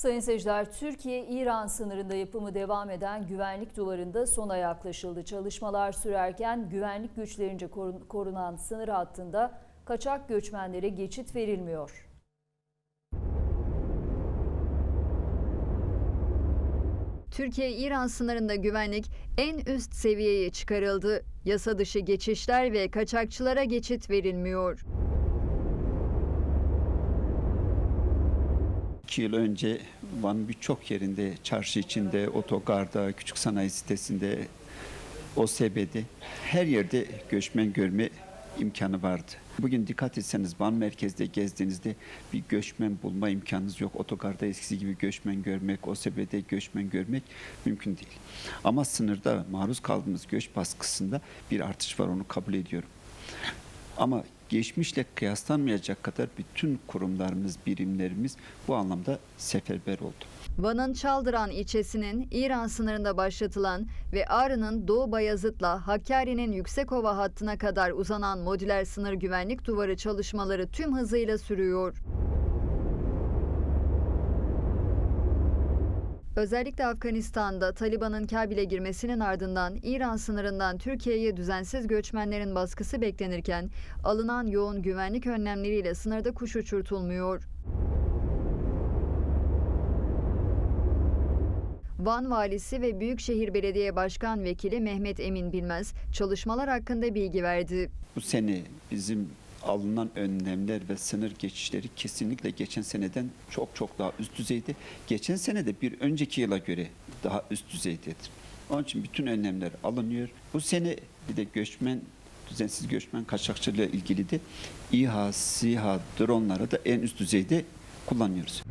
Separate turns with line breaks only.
Sayın seyirciler, Türkiye-İran sınırında yapımı devam eden güvenlik duvarında sona yaklaşıldı. Çalışmalar sürerken güvenlik güçlerince korun- korunan sınır hattında kaçak göçmenlere geçit verilmiyor.
Türkiye-İran sınırında güvenlik en üst seviyeye çıkarıldı. Yasa dışı geçişler ve kaçakçılara geçit verilmiyor.
İki yıl önce Van birçok yerinde, çarşı içinde, otogarda, küçük sanayi sitesinde, OSB'de her yerde göçmen görme imkanı vardı. Bugün dikkat etseniz Van merkezde gezdiğinizde bir göçmen bulma imkanınız yok. Otogarda eskisi gibi göçmen görmek, OSB'de göçmen görmek mümkün değil. Ama sınırda maruz kaldığımız göç baskısında bir artış var onu kabul ediyorum. Ama geçmişle kıyaslanmayacak kadar bütün kurumlarımız, birimlerimiz bu anlamda seferber oldu.
Van'ın Çaldıran ilçesinin İran sınırında başlatılan ve Ağrı'nın Doğu Bayazıt'la Hakkari'nin Yüksekova hattına kadar uzanan modüler sınır güvenlik duvarı çalışmaları tüm hızıyla sürüyor. Özellikle Afganistan'da Taliban'ın Kabil'e girmesinin ardından İran sınırından Türkiye'ye düzensiz göçmenlerin baskısı beklenirken alınan yoğun güvenlik önlemleriyle sınırda kuş uçurtulmuyor. Van Valisi ve Büyükşehir Belediye Başkan Vekili Mehmet Emin Bilmez çalışmalar hakkında bilgi verdi.
Bu sene bizim alınan önlemler ve sınır geçişleri kesinlikle geçen seneden çok çok daha üst düzeyde. Geçen sene de bir önceki yıla göre daha üst düzeydedir. Onun için bütün önlemler alınıyor. Bu sene bir de göçmen düzensiz göçmen kaçakçılığı ilgili de İHA, SİHA, dronları da en üst düzeyde kullanıyoruz.